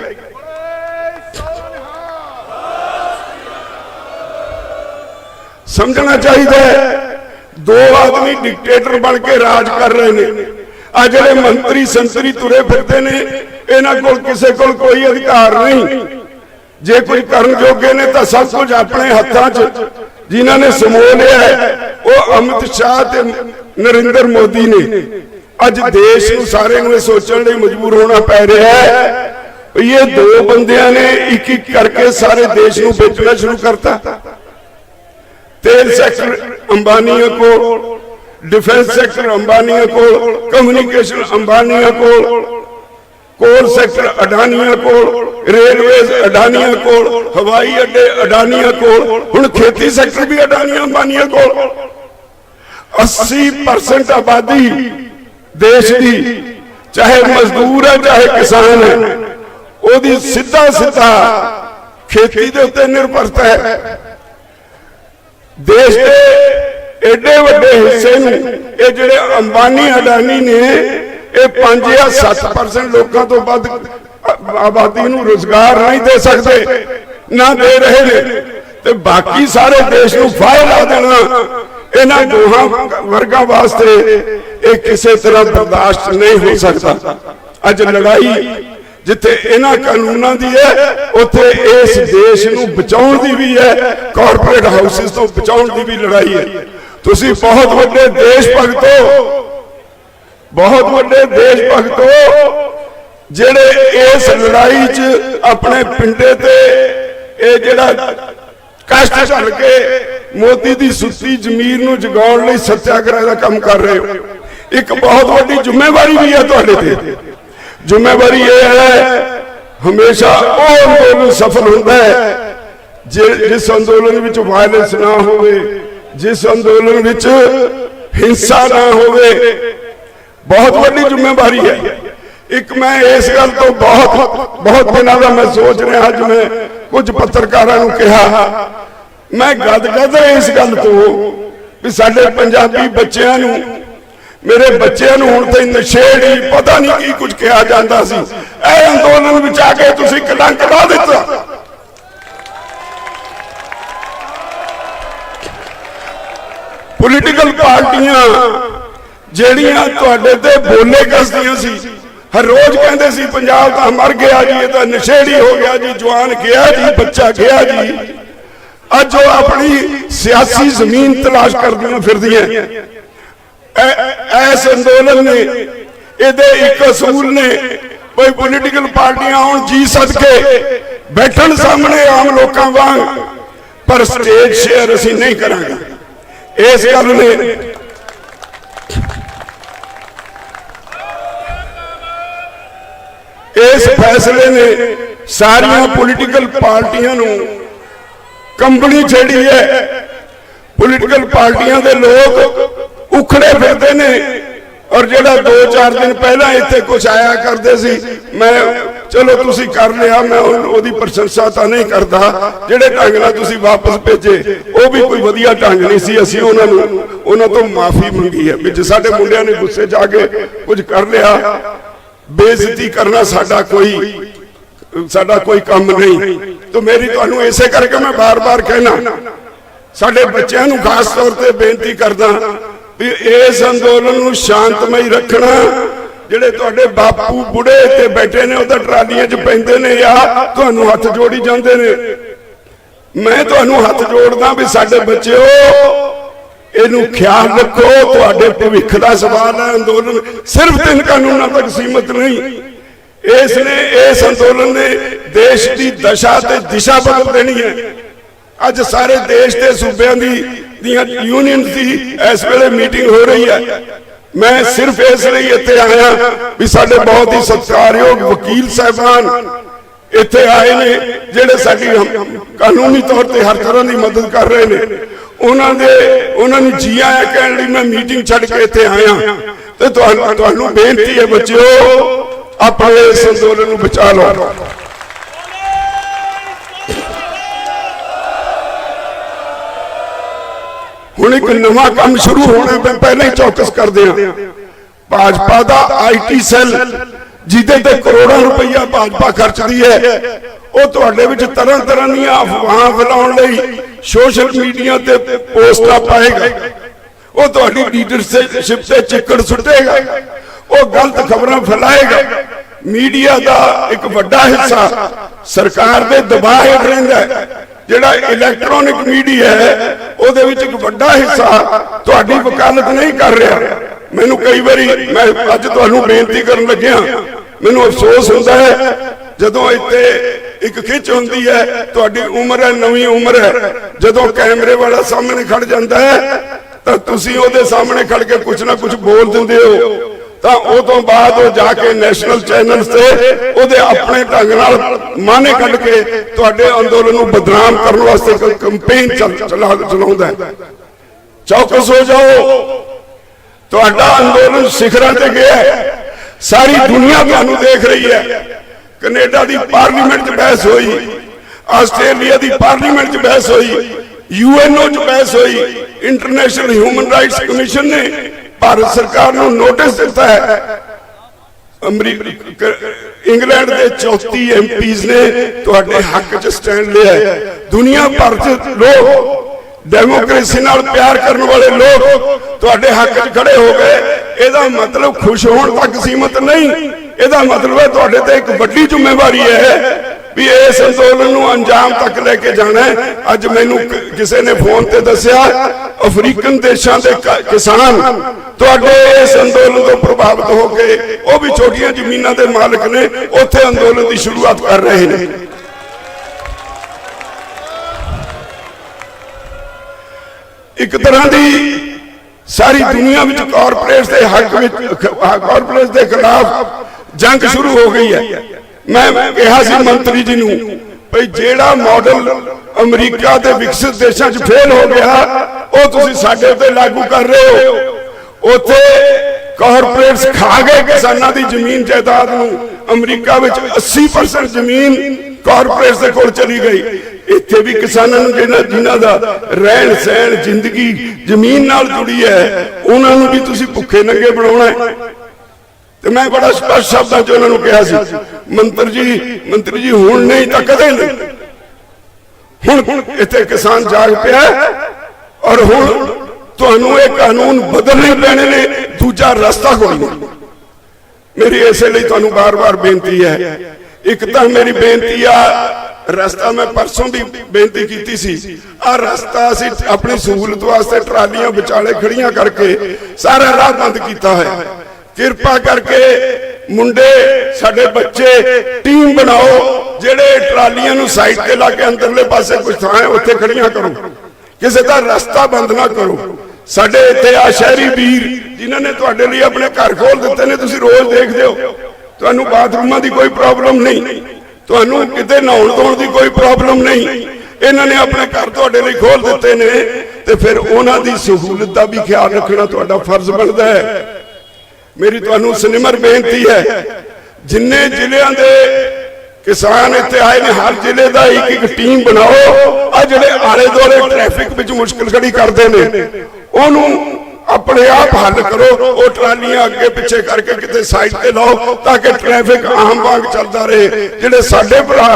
ਸਮਝਣਾ ਚਾਹੀਦਾ ਹੈ, ਦੋ ਆਦਮੀ ਡਿਕਟੇਟਰ ਬਣ ਕੇ ਰਾਜ ਕਰ ਰਹੇ ਨੇ। ਆ ਜਿਹੜੇ ਮੰਤਰੀ ਸੰਤਰੀ ਤੁਰੇ ਫਿਰਦੇ ਨੇ, ਇਹਨਾਂ ਕੋਲ ਕਿਸੇ ਕੋਲ ਕੋਈ ਅਧਿਕਾਰ ਨਹੀਂ। ਜੇ ਕੋਈ ਕਰਨ ਜੋਗੇ ਨੇ ਤਾਂ ਸਭ ਕੁਝ ਆਪਣੇ ਹੱਥਾਂ 'ਚ। ਜਿਨ੍ਹਾਂ ਨੇ ਸਮੋ ਲਿਆ ਉਹ ਅਮਿਤ ਸ਼ਾਹ ਤੇ ਨਰਿੰਦਰ ਮੋਦੀ ਨੇ। ਅੱਜ ਦੇਸ਼ ਨੂੰ ਸਾਰੇ ਨੂੰ ਸੋਚਣ ਲਈ ਮਜਬੂਰ ਹੋਣਾ ਪੈ ਰਿਹਾ ਹੈ ਇਹ ਦੋ ਬੰਦਿਆਂ ਨੇ ਇੱਕ ਇੱਕ ਕਰਕੇ ਸਾਰੇ ਦੇਸ਼ ਨੂੰ ਵੇਚਣਾ ਸ਼ੁਰੂ ਕਰਤਾ। ਤੇਲ ਸੈਕਟਰ ਅੰਬਾਨੀਆਂ ਕੋਲ ਡਿਫੈਂਸ ਸੈਕਟਰ ਅੰਬਾਨੀਆਂ ਕੋਲ ਕਮਿਊਨੀਕੇਸ਼ਨ ਅੰਬਾਨੀਆਂ ਕੋਲ ਕੋਲ ਸੈਕਟਰ ਅਡਾਨੀਆਂ ਕੋਲ, ਰੇਲਵੇਜ਼ ਅਡਾਨੀਆਂ ਕੋਲ, ਹਵਾਈ ਅੱਡੇ ਅਡਾਨੀਆਂ ਕੋਲ, ਹੁਣ ਖੇਤੀ ਸੈਕਟਰ ਵੀ ਅਡਾਨੀਆਂ ਅੰਬਾਨੀਆਂ ਕੋਲ। 80% ਆਬਾਦੀ ਦੇਸ਼ ਦੀ, ਚਾਹੇ ਮਜ਼ਦੂਰ ਹੈ, ਚਾਹੇ ਕਿਸਾਨ ਹੈ, ਉਹਦੀ ਸਿੱਧਾ ਸਿੱਧਾ ਖੇਤੀ ਦੇ ਉੱਤੇ ਨਿਰਭਰਤਾ ਹੈ। ਦੇਸ਼ ਦੇ ਏਡੇ ਵੱਡੇ ਹਿੱਸੇ ਨੂੰ, ਇਹ ਜਿਹੜੇ ਅੰਬਾਨੀ ਅਡਾਨੀ ਨੇ ਇਹ 5 ਜਾਂ 7% ਲੋਕਾਂ ਤੋਂ ਵੱਧ ਆਬਾਦੀ ਨੂੰ ਰੋਜ਼ਗਾਰ ਨਹੀਂ ਦੇ ਸਕਦੇ, ਨਾ ਦੇ ਰਹੇ ਨੇ। ਤੇ ਬਾਕੀ ਸਾਰੇ ਦੇਸ਼ ਨੂੰ ਫਾਇਲ ਲਾ ਦੇਣਾ, ਇਹਨਾਂ ਦੋਹਾਂ ਵਰਗਾਂ ਵਾਸਤੇ ਇਹ ਕਿਸੇ ਤਰ੍ਹਾਂ ਬਰਦਾਸ਼ਤ ਨਹੀਂ ਹੋ ਸਕਦਾ। ਅੱਜ ਲੜਾਈ ਜਿੱਥੇ ਇਹਨਾਂ ਕਾਨੂੰਨਾਂ ਦੀ ਹੈ, ਉੱਥੇ ਇਸ ਦੇਸ਼ ਨੂੰ ਬਚਾਉਣ ਦੀ ਵੀ ਹੈ ਕਾਰਪੋਰੇਟ ਹਾਊਸਿਸ ਤੋਂ ਬਚਾਉਣ ਦੀ ਵੀ ਲੜਾਈ ਹੈ। ਤੁਸੀਂ ਬਹੁਤ ਵੱਡੇ ਦੇਸ਼ ਭਗਤੋ ਬਹੁਤ ਵੱਡੇ ਦੇਸ਼ ਭਗਤੋ, ਜਿਹੜੇ ਇਸ ਲੜਾਈ 'ਚ ਆਪਣੇ ਪਿੰਡੇ ਤੇ ਇਹ ਜਿਹੜਾ ਕਸ਼ਟ ਝੱਲ ਕੇ ਮੋਦੀ ਦੀ ਸੁੱਤੀ ਜ਼ਮੀਰ ਨੂੰ ਜਗਾਉਣ ਲਈ ਸੱਤਿਆਗ੍ਰਹਿ ਦਾ ਕੰਮ ਕਰ ਰਹੇ ਹੋ। ਇੱਕ ਬਹੁਤ ਵੱਡੀ ਜ਼ਿੰਮੇਵਾਰੀ ਵੀ ਹੈ ਤੁਹਾਡੇ ਤੇ। ਜ਼ਿੰਮੇਵਾਰੀ ਇਹ ਹੈ, ਹਮੇਸ਼ਾ ਉਹ ਅੰਦੋਲਨ ਸਫਲ ਹੁੰਦਾ ਹੈ, ਜਿ- ਜਿਸ ਅੰਦੋਲਨ ਵਿੱਚ ਵਾਇਲੈਂਸ ਨਾ ਹੋਵੇ, ਜਿਸ ਅੰਦੋਲਨ ਵਿੱਚ ਹਿੰਸਾ ਨਾ ਹੋਵੇ ਬਹੁਤ ਵੱਡੀ ਜ਼ਿੰਮੇਵਾਰੀ ਹੈ। ਇੱਕ ਮੈਂ ਇਸ ਗੱਲ ਤੋਂ ਬਹੁਤ ਬਹੁਤ ਦਿਨਾਂ ਦਾ ਮੈਂ ਸੋਚ ਰਿਹਾ ਅੱਜ ਮੈਂ ਕੁਝ ਪੱਤਰਕਾਰਾਂ ਨੂੰ ਕਿਹਾ। ਮੈਂ ਗਦਗਦ ਇਸ ਗੱਲ ਤੋਂ ਵੀ ਸਾਡੇ ਪੰਜਾਬੀ ਬੱਚਿਆਂ ਨੂੰ, ਮੇਰੇ ਬੱਚਿਆਂ ਨੂੰ ਹੁਣ ਤੇ ਨਸ਼ੇੜੀ ਪਤਾ ਨਹੀਂ ਕੀ ਕੁਝ ਕਿਹਾ ਜਾਂਦਾ ਸੀ। ਇਹ ਅੰਦੋਲਨ ਵਿੱਚ ਆ ਕੇ ਤੁਸੀਂ ਕਲੰਕ ਲਾ ਦਿੱਤਾ। ਪੋਲੀਟੀਕਲ ਪਾਰਟੀਆਂ ਜਿਹੜੀਆਂ ਤੁਹਾਡੇ ਤੇ ਬੋਲੇ ਕੱਸਦੀਆਂ ਸੀ। ਹਰ ਰੋਜ਼ ਕਹਿੰਦੇ ਸੀ ਪੰਜਾਬ ਤਾਂ ਮਰ ਗਿਆ ਜੀ ਇਹ ਤਾਂ ਨਸ਼ੇੜੀ ਹੋ ਗਿਆ ਜੀ ਜਵਾਨ ਗਿਆ ਜੀ ਬੱਚਾ ਗਿਆ ਜੀ। ਅੱਜ ਉਹ ਆਪਣੀ ਸਿਆਸੀ ਜ਼ਮੀਨ ਤਲਾਸ਼ ਕਰਦੀਆਂ ਫਿਰਦੀਆਂ। ਐਸ ਅੰਦੋਲਨ ਨੇ ਇਹਦੇ ਇੱਕ ਅਸੂਲ ਨੇ ਕੋਈ ਪੋਲੀਟੀਕਲ ਪਾਰਟੀਆਂ ਹੁਣ ਜੀ ਸਦਕੇ ਬੈਠਣ ਸਾਹਮਣੇ ਆਮ ਲੋਕਾਂ ਵਾਂਗ ਪਰ ਸਟੇਜ ਸ਼ੇਅਰ ਅਸੀਂ ਨਹੀਂ ਕਰਾਂਗੇ। ਇਸ ਗੱਲ ਨੇ ਇਸ ਫੈਸਲੇ ਨੇ ਸਾਰੀਆਂ ਪੋਲੀਟੀਕਲ ਪਾਰਟੀਆਂ ਨੂੰ ਕੰਬਣੀ ਛੇੜੀ ਹੈ। ਪੋਲੀਟੀਕਲ ਪਾਰਟੀਆਂ ਦੇ ਲੋਕ ਉਖੜੇ ਫਿਰਦੇ ਨੇ ਔਰ ਜਿਹੜਾ 2-4 ਦਿਨ ਪਹਿਲਾਂ ਇੱਥੇ ਕੁਝ ਆਇਆ ਕਰਦੇ ਸੀ, ਮੈਂ ਚਲੋ ਤੁਸੀਂ ਕਰ ਲਿਆ, ਮੈਂ ਉਹਦੀ ਪ੍ਰਸ਼ੰਸਾ ਤਾਂ ਨਹੀਂ ਕਰਦਾ, ਜਿਹੜੇ ਢੰਗ ਨਾਲ ਤੁਸੀਂ ਵਾਪਸ ਭੇਜੇ, ਉਹ ਵੀ ਕੋਈ ਵਧੀਆ ਢੰਗ ਨਹੀਂ ਸੀ। ਅਸੀਂ ਉਹਨਾਂ ਨੂੰ ਉਹਨਾਂ ਤੋਂ ਮਾਫੀ ਮੰਗੀ ਹੈ ਵੀ ਜੇ ਸਾਡੇ ਮੁੰਡਿਆਂ ਨੇ ਗੁੱਸੇ 'ਚ ਆ ਕੇ ਕੁਝ ਕਰ ਲਿਆ ਬੇਇੱਜ਼ਤੀ ਕਰਨਾ ਸਾਡਾ ਕੋਈ ਸਾਡਾ ਕੋਈ ਕੰਮ ਨਹੀਂ। ਤੇ ਮੇਰੀ ਤੁਹਾਨੂੰ ਇਸੇ ਕਰਕੇ ਮੈਂ ਬਾਰ-ਬਾਰ ਕਹਿਣਾ, ਸਾਡੇ ਬੱਚਿਆਂ ਨੂੰ ਖਾਸ ਤੌਰ ਤੇ ਬੇਨਤੀ ਕਰਦਾ ਵੀ ਇਸ ਅੰਦੋਲਨ ਨੂੰ ਸ਼ਾਂਤਮਈ ਰੱਖਣਾ, ਜਿਹੜੇ ਤੁਹਾਡੇ ਬਾਪੂ ਬੁੜੇ ਤੇ ਬੈਠੇ ਨੇ, ਉਹ ਤਾਂ ਟਰਾਲੀਆਂ 'ਚ ਪੈਂਦੇ ਨੇ ਜਾਂ ਤੁਹਾਨੂੰ ਹੱਥ ਜੋੜੀ ਜਾਂਦੇ ਨੇ। ਮੈਂ ਤੁਹਾਨੂੰ ਹੱਥ ਜੋੜਦਾ ਵੀ ਸਾਡੇ ਬੱਚਿਓ ਇਹਨੂੰ ਖਿਆਲ ਰੱਖੋ, ਤੁਹਾਡੇ ਭਵਿੱਖ ਦਾ ਸਵਾਲ ਹੈ ਅੰਦੋਲਨ। ਸਿਰਫ ਤਿੰਨ ਕਾਨੂੰਨਾਂ ਤੱਕ ਸੀਮਤ ਨਹੀਂ। ਇਸ ਨੇ, ਇਸ ਅੰਦੋਲਨ ਨੇ ਦੇਸ਼ ਦੀ ਦਸ਼ਾ ਤੇ ਦਿਸ਼ਾ ਬਦਲ ਦੇਣੀ ਹੈ। ਅੱਜ ਸਾਰੇ ਦੇਸ਼ ਦੇ ਸੂਬਿਆਂ ਦੀ, ਦੀਆਂ ਯੂਨੀਅਨ ਦੀ ਇਸ ਵੇਲੇ ਮੀਟਿੰਗ ਹੋ ਰਹੀ ਹੈ। ਮੈਂ ਸਿਰਫ ਇਸ ਲਈ ਇੱਥੇ ਆਇਆ ਵੀ ਸਾਡੇ ਬਹੁਤ ਹੀ ਸਤਿਕਾਰਯੋਗ ਵਕੀਲ ਸਾਹਿਬਾਨ ਇੱਥੇ ਆਏ ਨੇ, ਜਿਹੜੇ ਸਾਡੀ ਕਾਨੂੰਨੀ ਤੌਰ ਤੇ ਹਰ ਤਰ੍ਹਾਂ ਦੀ ਮਦਦ ਕਰ ਰਹੇ ਨੇ। ਉਹਨਾਂ ਦੇ ਉਹਨਾਂ ਨੂੰ ਜੀ ਆਇਆਂ ਕਹਿਣ ਲਈ ਮੈਂ ਮੀਟਿੰਗ ਛੱਡ ਕੇ ਇੱਥੇ ਆਇਆ। ਤੇ ਤੁਹਾਨੂੰ ਤੁਹਾਨੂੰ ਬੇਨਤੀ ਹੈ ਬੱਚਿਓ ਆਪਣੇ ਇਸ ਅੰਦੋਲਨ ਨੂੰ ਬਚਾ ਲਓ। ਹੁਣ ਇੱਕ ਨਵਾਂ ਕੰਮ ਸ਼ੁਰੂ ਹੋਣਾ ਮੈਂ ਪਹਿਲਾਂ ਹੀ ਚੌਕਸ ਕਰ ਦਿਆਂ। ਭਾਜਪਾ ਦਾ ਆਈਟੀ ਸੈੱਲ, ਜਿਹਦੇ ਤੇ ਕਰੋੜਾਂ ਰੁਪਈਆ ਭਾਜਪਾ ਖਰਚਦੀ ਹੈ, ਉਹ ਤੁਹਾਡੇ ਵਿੱਚ ਤਰ੍ਹਾਂ ਤਰ੍ਹਾਂ ਦੀਆਂ ਅਫਵਾਹਾਂ ਫੈਲਾਉਣ ਲਈ ਸੋਸ਼ਲ ਮੀਡੀਆ ਤੇ ਪੋਸਟਾਂ ਪਾਏਗਾ। ਉਹ ਤੁਹਾਡੀ ਲੀਡਰਸ਼ਿਪ ਤੇ ਚਿੱਕੜ ਸੁੱਟੇਗਾ। ਉਹ ਗਲਤ ਖਬਰਾਂ ਫੈਲਾਏਗਾ। ਮੀਡੀਆ ਦਾ ਇੱਕ ਵੱਡਾ ਹਿੱਸਾ ਸਰਕਾਰ ਦੇ ਦਬਾਅ ਹੇਠ ਰਹਿੰਦਾ ਹੈ। ਜਿਹੜਾ ਇਲੈਕਟ੍ਰੋਨਿਕ ਮੀਡੀਆ ਹੈ, ਉਹਦੇ ਵਿੱਚ ਇੱਕ ਵੱਡਾ ਹਿੱਸਾ ਤੁਹਾਡੀ ਵਕਾਲਤ ਨਹੀਂ ਕਰ ਰਿਹਾ। ਮੈਨੂੰ ਕਈ ਵਾਰੀ ਮੈਂ ਅੱਜ ਤੁਹਾਨੂੰ ਬੇਨਤੀ ਕਰਨ ਲੱਗਿਆ, ਮੈਨੂੰ ਅਫਸੋਸ ਹੁੰਦਾ ਹੈ ਜਦੋਂ ਇੱਥੇ ਇੱਕ ਖਿੱਚ ਹੁੰਦੀ ਹੈ, ਤੁਹਾਡੀ ਉਮਰ ਹੈ, ਨਵੀਂ ਉਮਰ ਹੈ। ਜਦੋਂ ਕੈਮਰੇ ਵਾਲਾ ਸਾਹਮਣੇ ਖੜ ਜਾਂਦਾ ਹੈ, ਤਾਂ ਤੁਸੀਂ ਉਹਦੇ ਸਾਹਮਣੇ ਖੜ ਕੇ ਕੁਝ ਨਾ ਕੁਝ ਬੋਲ ਦਿੰਦੇ ਹੋ। ਤਾਂ ਉਹ ਤੋਂ ਬਾਅਦ ਉਹ ਜਾ ਕੇ ਨੈਸ਼ਨਲ ਚੈਨਲਸ ਤੇ ਉਹਦੇ ਆਪਣੇ ਢੰਗ ਨਾਲ ਮਾਨੇ ਕੱਢ ਕੇ ਤੁਹਾਡੇ ਅੰਦੋਲਨ ਨੂੰ ਬਦਨਾਮ ਕਰਨ ਵਾਸਤੇ ਕੋਈ ਚਲਾਉਂਦਾ ਹੈ। ਚੌਕਸ ਹੋ ਜਾਓ। ਤੁਹਾਡਾ ਅੰਦੋਲਨ ਸਿਖਰਾਂ ਤੇ ਗਿਆ ਹੈ। ਸਾਰੀ ਦੁਨੀਆ ਤੁਹਾਨੂੰ ਦੇਖ ਰਹੀ ਹੈ। ਕੈਨੇਡਾ ਦੀ ਪਾਰਲੀਮੈਂਟ 'ਚ ਬਹਿਸ ਹੋਈ, ਆਸਟ੍ਰੇਲੀਆ ਦੀ ਪਾਰਲੀਮੈਂਟ 'ਚ ਬਹਿਸ ਹੋਈ, ਯੂਐਨਓ 'ਚ ਬਹਿਸ ਹੋਈ, ਇੰਟਰਨੈਸ਼ਨਲ ਹਿਊਮਨ ਰਾਈਟਸ ਕਮਿਸ਼ਨ ਨੇ ਭਾਰਤ ਸਰਕਾਰ ਨੂੰ ਨੋਟਿਸ ਦਿੱਤਾ ਹੈ। ਅਮਰੀਕਾ ਇੰਗਲੈਂਡ ਦੇ 34 ਐਮਪੀਜ਼ ਨੇ ਤੁਹਾਡੇ ਹੱਕ 'ਚ ਸਟੈਂਡ ਲਿਆ ਹੈ। ਦੁਨੀਆ ਭਰ 'ਚ ਲੋਕ, ਡੈਮੋਕ੍ਰੇਸੀ ਨਾਲ ਪਿਆਰ ਕਰਨ ਵਾਲੇ ਲੋਕ ਤੁਹਾਡੇ ਹੱਕ 'ਚ ਖੜੇ ਹੋ ਗਏ। ਇਹਦਾ ਮਤਲਬ ਖੁਸ਼ ਹੋਣ ਤੱਕ ਸੀਮਤ ਨਹੀਂ। ਇਹਦਾ ਮਤਲਬ ਹੈ ਤੁਹਾਡੇ ਤੇ ਇੱਕ ਵੱਡੀ ਜ਼ਿੰਮੇਵਾਰੀ ਹੈ ਵੀ ਇਸ ਅੰਦੋਲਨ ਨੂੰ ਅੰਜਾਮ ਤੱਕ ਲੈ ਕੇ ਜਾਣਾ ਅੱਜ ਮੈਨੂੰ ਕਿਸੇ ਨੇ ਫੋਨ ਤੇ ਦੱਸਿਆ, ਅਫਰੀਕਨ ਦੇਸ਼ਾਂ ਦੇ ਕਿਸਾਨ ਤੁਹਾਡੇ ਇਸ ਅੰਦੋਲਨ ਤੋਂ ਪ੍ਰਭਾਵਿਤ ਹੋ ਕੇ, ਉਹ ਵੀ ਛੋਟੀਆਂ ਜ਼ਮੀਨਾਂ ਦੇ ਮਾਲਕ ਨੇ, ਉੱਥੇ ਅੰਦੋਲਨ ਦੀ ਸ਼ੁਰੂਆਤ ਕਰ ਰਹੇ ਨੇ। ਇੱਕ ਤਰ੍ਹਾਂ ਦੀ ਸਾਰੀ ਦੁਨੀਆ ਵਿੱਚ ਕਾਰਪੋਰੇਟਸ ਦੇ ਹੱਕ ਵਿੱਚ ਕਾਰਪੋਰੇਟਸ ਦੇ ਖਿਲਾਫ ਜੰਗ ਸ਼ੁਰੂ ਹੋ ਗਈ ਹੈ। ਮੈਂ ਕਿਹਾ ਸੀ ਮੰਤਰੀ ਜੀ ਨੂੰ ਭਈ ਜਿਹੜਾ ਮਾਡਲ ਅਮਰੀਕਾ ਦੇ ਵਿਕਸਿਤ ਦੇਸ਼ਾਂ 'ਚ ਫੇਲ ਹੋ ਗਿਆ, ਉਹ ਤੁਸੀਂ ਸਾਡੇ ਉੱਤੇ ਲਾਗੂ ਕਰ ਰਹੇ ਹੋ। ਉੱਥੇ ਕਾਰਪੋਰੇਟਸ ਖਾ ਗਏ ਕਿਸਾਨਾਂ ਦੀ ਜ਼ਮੀਨ ਜਾਇਦਾਦ ਨੂੰ। ਅਮਰੀਕਾ ਵਿੱਚ 80% ਜ਼ਮੀਨ ਕਾਰਪੋਰੇਟਸ ਦੇ ਕੋਲ ਚਲੀ ਗਈ। ਇੱਥੇ ਵੀ ਕਿਸਾਨਾਂ ਨੂੰ ਜਿਹਨਾਂ ਜਿਨ੍ਹਾਂ ਦਾ ਰਹਿਣ ਸਹਿਣ, ਜ਼ਿੰਦਗੀ ਜ਼ਮੀਨ ਨਾਲ ਜੁੜੀ ਹੈ, ਉਹਨਾਂ ਨੂੰ ਵੀ ਤੁਸੀਂ ਭੁੱਖੇ ਨੰਗੇ ਬਣਾਉਣਾ ਹੈ। ਤੇ ਮੈਂ ਬੜਾ ਸਪਸ਼ਟ ਸ਼ਬਦਾਂ 'ਚ ਉਹਨਾਂ ਨੂੰ ਕਿਹਾ ਸੀ। ਮੰਤਰ ਜੀ, ਮੰਤਰੀ ਜੀ, ਹੁਣ ਨਹੀਂ ਤਾਂ ਕਦੇ ਨਹੀਂ। ਹੁਣ ਇੱਥੇ ਕਿਸਾਨ ਜਾਗ ਪਿਆ ਔਰ ਹੁਣ ਤੁਹਾਨੂੰ ਇਹ ਕਾਨੂੰਨ ਬਦਲਣੇ ਪੈਣੇ ਨੇ, ਦੂਜਾ ਰਸਤਾ ਕੋਈ ਨਹੀਂ। ਮੇਰੀ ਇਸੇ ਲਈ ਤੁਹਾਨੂੰ ਬਾਰ-ਬਾਰ ਬੇਨਤੀ ਹੈ। ਇੱਕ ਤਾਂ ਮੇਰੀ ਬੇਨਤੀ ਆ, ਰਸਤਾ ਮੈਂ ਪਰਸੋਂ ਵੀ ਬੇਨਤੀ ਕੀਤੀ ਸੀ। ਆ ਰਸਤਾ ਅਸੀਂ ਆਪਣੀ ਸਹੂਲਤ ਵਾਸਤੇ ਟਰਾਲੀਆਂ ਵਿਚਾਲੇ ਖੜੀਆਂ ਕਰਕੇ ਸਾਰਾ ਰਾਹ ਬੰਦ ਕੀਤਾ ਹੋਇਆ ਕਿਰਪਾ ਕਰਕੇ ਮੁੰਡੇ, ਸਾਡੇ ਬੱਚੇ ਟੀਮ ਬਣਾਓ, ਜਿਹੜੇ ਟਰਾਲੀਆਂ ਨੂੰ ਸਾਈਡ ਤੇ ਲਾ ਕੇ ਅੰਦਰਲੇ ਪਾਸੇ ਕੁਝ ਥਾਂ ਹੈ, ਉੱਥੇ ਖੜੀਆਂ ਕਰੋ। ਕਿਸੇ ਦਾ ਰਸਤਾ ਬੰਦ ਨਾ ਕਰੋ। ਸਾਡੇ ਇੱਥੇ ਆ ਸ਼ਹਿਰੀ ਵੀਰ, ਜਿਨ੍ਹਾਂ ਨੇ ਤੁਹਾਡੇ ਲਈ ਆਪਣੇ ਘਰ ਖੋਲ ਦਿੱਤੇ ਨੇ, ਤੁਸੀਂ ਰੋਜ਼ ਦੇਖਦੇ ਹੋ। ਤੁਹਾਨੂੰ ਬਾਥਰੂਮਾਂ ਦੀ ਕੋਈ ਪ੍ਰੋਬਲਮ ਨਹੀਂ। ਤੁਹਾਨੂੰ ਕਿਤੇ ਨਹਾਉਣ ਧੋਣ ਦੀ ਕੋਈ ਪ੍ਰੋਬਲਮ ਨਹੀਂ। ਇਹਨਾਂ ਨੇ ਆਪਣੇ ਘਰ ਤੁਹਾਡੇ ਲਈ ਖੋਲ ਦਿੱਤੇ ਨੇ ਤੇ ਫਿਰ ਉਹਨਾਂ ਦੀ ਸਹੂਲਤ ਦਾ ਵੀ ਖਿਆਲ ਰੱਖਣਾ ਤੁਹਾਡਾ ਫਰਜ਼ ਬਣਦਾ ਹੈ। ਮੇਰੀ ਤੁਹਾਨੂੰ ਸਨਿਮਰ ਬੇਨਤੀ ਹੈ, ਜਿੰਨੇ ਜ਼ਿਲ੍ਹਿਆਂ ਦੇ ਕਿਸਾਨ ਇੱਥੇ ਆਏ ਨੇ, ਹਰ ਜ਼ਿਲ੍ਹੇ ਦਾ ਇੱਕ ਇੱਕ ਟੀਮ ਬਣਾਓ। ਆ ਜਿਹੜੇ ਆਲੇ ਦੁਆਲੇ ਟ੍ਰੈਫਿਕ ਵਿੱਚ ਮੁਸ਼ਕਲ ਖੜੀ ਕਰਦੇ ਨੇ, ਉਹਨੂੰ ਆਪਣੇ ਆਪ ਹੱਲ ਕਰੋ, ਉਹ ਟਰਾਲੀਆਂ ਅੱਗੇ ਪਿੱਛੇ ਕਰਕੇ ਕਿਤੇ ਸਾਈਡ ਤੇ ਲਾਓ, ਤਾਂ ਕਿ ਟ੍ਰੈਫਿਕ ਆਮ ਵਾਂਗ ਚੱਲਦਾ ਰਹੇ। ਜਿਹੜੇ ਸਾਡੇ ਭਰਾ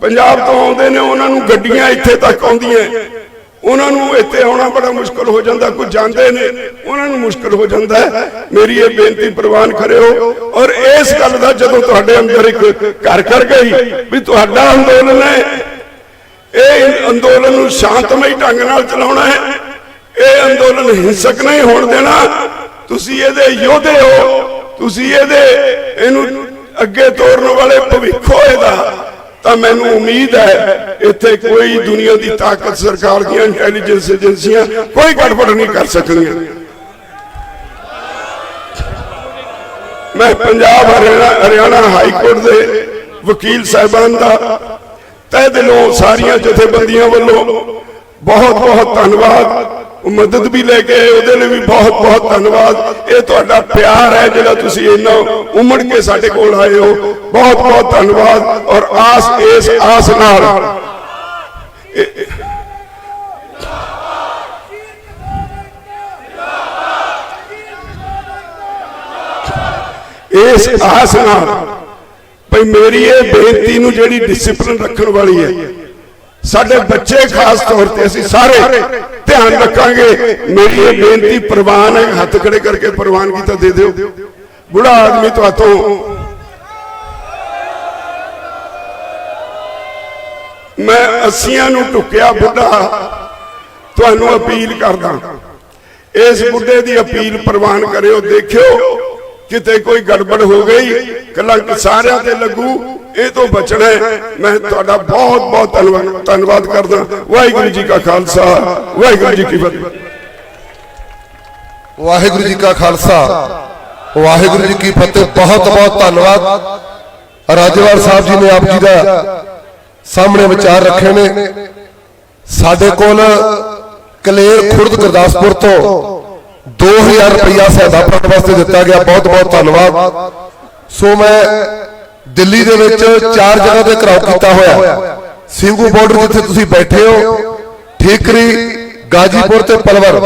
ਪੰਜਾਬ ਤੋਂ ਆਉਂਦੇ ਨੇ, ਉਹਨਾਂ ਨੂੰ ਗੱਡੀਆਂ ਇੱਥੇ ਤੱਕ ਆਉਂਦੀਆਂ। ਉਹਨਾਂ ਨੂੰ ਇੱਥੇ ਆਉਣਾ ਬੜਾ ਮੁਸ਼ਕਲ ਹੋ ਜਾਂਦਾ, ਕੋਈ ਜਾਂਦੇ ਨੇ, ਉਹਨਾਂ ਨੂੰ ਮੁਸ਼ਕਲ ਹੋ ਜਾਂਦਾ ਮੇਰੀ ਇਹ ਬੇਨਤੀ, ਪ੍ਰਵਾਨ ਕਰਿਓ। ਔਰ ਇਸ ਗੱਲ ਦਾ ਜਦੋਂ ਤੁਹਾਡੇ ਅੰਦਰ ਇੱਕ ਘਰ ਕਰ ਗਈ ਵੀ ਤੁਹਾਡਾ ਅੰਦੋਲਨ ਹੈ, ਇਹ ਅੰਦੋਲਨ ਨੂੰ ਸ਼ਾਂਤਮਈ ਢੰਗ ਨਾਲ ਚਲਾਉਣਾ ਹੈ। ਇਹ ਅੰਦੋਲਨ ਹਿੰਸਕ ਨਹੀਂ ਹੋਣ ਦੇਣਾ। ਤੁਸੀਂ ਇਹਦੇ ਯੋਧੇ ਹੋ। ਤੁਸੀਂ ਇਹਦੇ, ਇਹਨੂੰ ਅੱਗੇ ਤੋਰਨ ਵਾਲੇ ਭਵਿੱਖ ਹੋ ਇਹਦਾ ਤਾਂ ਮੈਨੂੰ ਉਮੀਦ ਹੈ ਇੱਥੇ ਕੋਈ ਦੁਨੀਆ ਦੀ ਤਾਕਤ ਸਰਕਾਰ ਦੀਆਂ ਇੰਟੈਲੀਜੈਂਸ ਏਜੰਸੀਆਂ ਕੋਈ ਗੜਬੜ ਨਹੀਂ ਕਰ ਸਕਣਗੀਆਂ ਮੈਂ ਪੰਜਾਬ, ਹਰਿਆਣਾ ਹਰਿਆਣਾ ਹਾਈ ਕੋਰਟ ਦੇ ਵਕੀਲ ਸਾਹਿਬਾਨ ਦਾ, ਤਹਿ ਦਿਲੋਂ ਸਾਰੀਆਂ ਜਥੇਬੰਦੀਆਂ ਵੱਲੋਂ ਬਹੁਤ ਬਹੁਤ ਧੰਨਵਾਦ। ਮਦਦ ਵੀ ਲੈ ਕੇ ਉਹਦੇ ਲਈ ਵੀ ਬਹੁਤ ਬਹੁਤ ਧੰਨਵਾਦ। ਇਹ ਤੁਹਾਡਾ ਪਿਆਰ ਹੈ ਜਿਹੜਾ ਤੁਸੀਂ ਇੰਨਾ ਉਮੜ ਕੇ ਸਾਡੇ ਕੋਲ ਆਏ ਹੋ। ਬਹੁਤ ਬਹੁਤ ਧੰਨਵਾਦ ਔਰ ਆਸ ਇਸ ਆਸ ਨਾਲ। ਇਸ ਆਸ ਨਾਲ ਭਈ ਮੇਰੀ ਇਹ ਬੇਨਤੀ ਨੂੰ ਜਿਹੜੀ ਡਿਸਪਲਿਨ ਰੱਖਣ ਵਾਲੀ ਹੈ ਸਾਡੇ ਬੱਚੇ ਖਾਸ ਤੌਰ ਤੇ ਅਸੀਂ ਸਾਰੇ ਧਿਆਨ ਰੱਖਾਂਗੇ। ਮੇਰੀ ਇਹ ਬੇਨਤੀ ਪ੍ਰਵਾਨ ਹੈ ਹੱਥ ਖੜੇ ਕਰਕੇ ਪ੍ਰਵਾਨਗੀ ਤਾਂ ਦੇ ਦਿਓ। ਬੁੜਾ ਆਦਮੀ ਤੁਹਾਤੋਂ ਮੈਂ ਅੱਸੀਆਂ ਨੂੰ ਟੁੱਕਿਆ ਬੁੱਢਾ। ਤੁਹਾਨੂੰ ਅਪੀਲ ਕਰਦਾ। ਇਸ ਬੁੱਢੇ ਦੀ ਅਪੀਲ ਪ੍ਰਵਾਨ ਕਰਿਓ ਦੇਖਿਓ। ਕਿਤੇ ਕੋਈ ਗੜਬੜ ਹੋ ਗਈ ਕਲੰਕ ਸਾਰਿਆਂ ਤੇ ਲੱਗੂ, ਇਹ ਤੋਂ ਬਚਣਾ ਮੈਂ ਤੁਹਾਡਾ ਬਹੁਤ ਬਹੁਤ ਧੰਨਵਾਦ ਕਰਦਾ। ਵਾਹਿਗੁਰੂ ਜੀ ਕਾ ਖਾਲਸਾ, ਵਾਹਿਗੁਰੂ ਜੀ ਕੀ ਫਤਿਹ। ਵਾਹਿਗੁਰੂ ਜੀ ਕਾ ਖਾਲਸਾ, ਵਾਹਿਗੁਰੂ ਜੀ ਕੀ ਫਤਿਹ। ਬਹੁਤ ਬਹੁਤ ਧੰਨਵਾਦ। ਰਾਜਵਾਲ ਸਾਹਿਬ ਜੀ ਨੇ ਆਪ ਜੀ ਦਾ ਸਾਹਮਣੇ ਵਿਚਾਰ ਰੱਖੇ ਨੇ। ਸਾਡੇ ਕੋਲ ਕਲੇਰ ਖੁਰਦ ਗੁਰਦਾਸਪੁਰ ਤੋਂ 2000 ਰੁਪਇਆ ਸਹਾਇਤਾ ਪ੍ਰਾਪਤ ਵਾਸਤੇ ਦਿੱਤਾ ਗਿਆ। ਬਹੁਤ ਬਹੁਤ ਧੰਨਵਾਦ। ਸੋ ਮੈਂ ਦਿੱਲੀ ਦੇ ਵਿੱਚ ਚਾਰ ਜਗ੍ਹਾ ਤੇ ਘਰਾਓ ਕੀਤਾ ਹੋਇਆ। ਸਿੰਘੂ ਬਾਰਡਰ ਜਿੱਥੇ ਤੁਸੀਂ ਬੈਠੇ ਹੋ, ਠੀਕਰੀ, ਗਾਜੀਪੁਰ ਤੇ ਪਲਵਰ।